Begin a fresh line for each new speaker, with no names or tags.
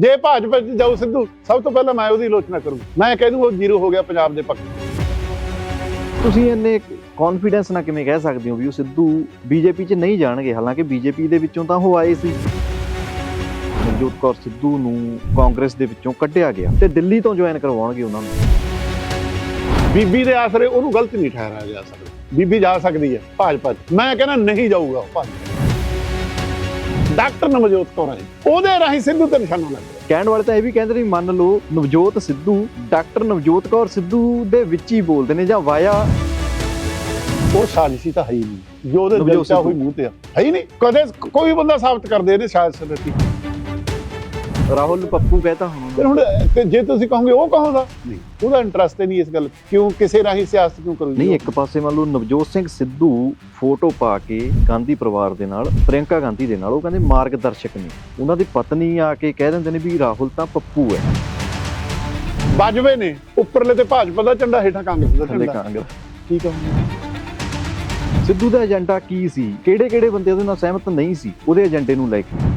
ਜੇ ਭਾਜਪਾ 'ਚ ਜਾਊ ਸਿੱਧੂ ਸਭ ਤੋਂ ਪਹਿਲਾਂ ਮੈਂ ਉਹਦੀ ਆਲੋਚਨਾ ਕਰੂੰ। ਮੈਂ ਕਹਿ ਦੂੰ ਉਹ ਜ਼ੀਰੋ ਹੋ ਗਿਆ ਪੰਜਾਬ ਦੇ ਪੱਖ।
ਤੁਸੀਂ ਇੰਨੇ ਕੌਨਫੀਡੈਂਸ ਨਾਲ ਕਿਵੇਂ ਕਹਿ ਸਕਦੇ ਹੋ ਵੀ ਉਹ ਸਿੱਧੂ ਬੀਜੇਪੀ 'ਚ ਨਹੀਂ ਜਾਣਗੇ? ਹਾਲਾਂਕਿ ਬੀਜੇਪੀ ਦੇ ਵਿੱਚੋਂ ਤਾਂ ਉਹ ਆਏ ਸੀ। ਮਨਜੋਤ ਕੌਰ ਸਿੱਧੂ ਨੂੰ ਕਾਂਗਰਸ ਦੇ ਵਿੱਚੋਂ ਕੱਢਿਆ ਗਿਆ ਤੇ ਦਿੱਲੀ ਤੋਂ ਜੁਆਇਨ ਕਰਵਾਉਣਗੇ ਉਹਨਾਂ ਨੂੰ।
ਬੀਬੀ ਦੇ ਆਸਰੇ ਉਹਨੂੰ ਗਲਤ ਨਹੀਂ ਠਹਿਰਾਇਆ ਜਾ ਸਕਦਾ। ਬੀਬੀ ਜਾ ਸਕਦੀ ਹੈ ਭਾਜਪਾ 'ਚ। ਮੈਂ ਕਹਿੰਦਾ ਨਹੀਂ ਜਾਊਗਾ ਭਾਜਪਾ। ਡਾਕਟਰ ਨਵਜੋਤ ਕੌਰ ਹੈ ਉਹਦੇ ਰਾਹੀਂ ਸਿੱਧੂ ਤੇ ਨਿਸ਼ਾਨਾ ਲੱਗ
ਕਹਿਣ ਵਾਲੇ ਤਾਂ ਇਹ ਵੀ ਕਹਿੰਦੇ ਨੇ ਮੰਨ ਲਓ ਨਵਜੋਤ ਸਿੱਧੂ ਡਾਕਟਰ ਨਵਜੋਤ ਕੌਰ ਸਿੱਧੂ ਦੇ ਵਿੱਚ ਹੀ ਬੋਲਦੇ ਨੇ ਜਾਂ ਵਾਇਆ।
ਉਹ ਸਾਜ਼ਿਸ਼ੀ ਤਾਂ ਹੈ ਹੀ ਨਹੀਂ। ਜੋ ਉਹਦੇ ਦਿਲ 'ਚ ਹੋਈ। ਮੂੰਹ ਤੇ ਹੈ ਹੀ ਨਹੀਂ। ਕਦੇ ਕੋਈ ਬੰਦਾ ਸਾਬਤ ਕਰ ਦੇ ਇਹਦੇ ਸਾਜ਼ਿਸ਼ ਰਚੀ
ਰਾਹੁਲ ਪੱਪੂ ਕਹਤਾ ਹੁਣ
ਫਿਰ ਹੁਣ ਤੇ ਜੇ ਤੁਸੀਂ ਕਹੋਗੇ ਉਹ ਕਹੋਗਾ ਨਹੀਂ। ਉਹਦਾ ਇੰਟਰਸਟ ਹੀ ਨਹੀਂ ਇਸ ਗੱਲ। ਕਿਉਂ ਕਿਸੇ ਰਾਹੀਂ ਸਿਆਸਤ ਕਿਉਂ ਕਰੂਗੀ
ਨਹੀਂ ਇੱਕ ਪਾਸੇ ਮੰਨ ਲਓ ਨਵਜੋਤ ਸਿੰਘ ਸਿੱਧੂ ਫੋਟੋ ਪਾ ਕੇ ਗਾਂਧੀ ਪਰਿਵਾਰ ਦੇ ਨਾਲ ਪ੍ਰਿਯੰਕਾ ਗਾਂਧੀ ਦੇ ਨਾਲ ਉਹ ਕਹਿੰਦੇ ਮਾਰਗਦਰਸ਼ਕ ਨੇ। ਉਹਨਾਂ ਦੀ ਪਤਨੀ ਆ ਕੇ ਕਹਿ ਦਿੰਦੇ ਨੇ ਵੀ ਰਾਹੁਲ ਤਾਂ ਪੱਪੂ ਹੈ।
ਬਾਜਵੇ ਨੇ ਉੱਪਰਲੇ ਤੇ ਭਾਜਪਾ ਦਾ ਝੰਡਾ ਹੇਠਾਂ ਕਾਂਗਰਸ ਦਾ ਝੰਡਾ।
ਕਾਂਗਰਸ।
ਕੀ ਕਹੋਗੇ
ਸਿੱਧੂ ਦਾ ਏਜੰਡਾ ਕੀ ਸੀ? ਕਿਹੜੇ ਕਿਹੜੇ ਬੰਦੇ ਉਹਦੇ ਨਾਲ ਸਹਿਮਤ ਨਹੀਂ ਸੀ? ਉਹਦੇ ਏਜੰਡੇ ਨੂੰ ਲੈ ਕੇ।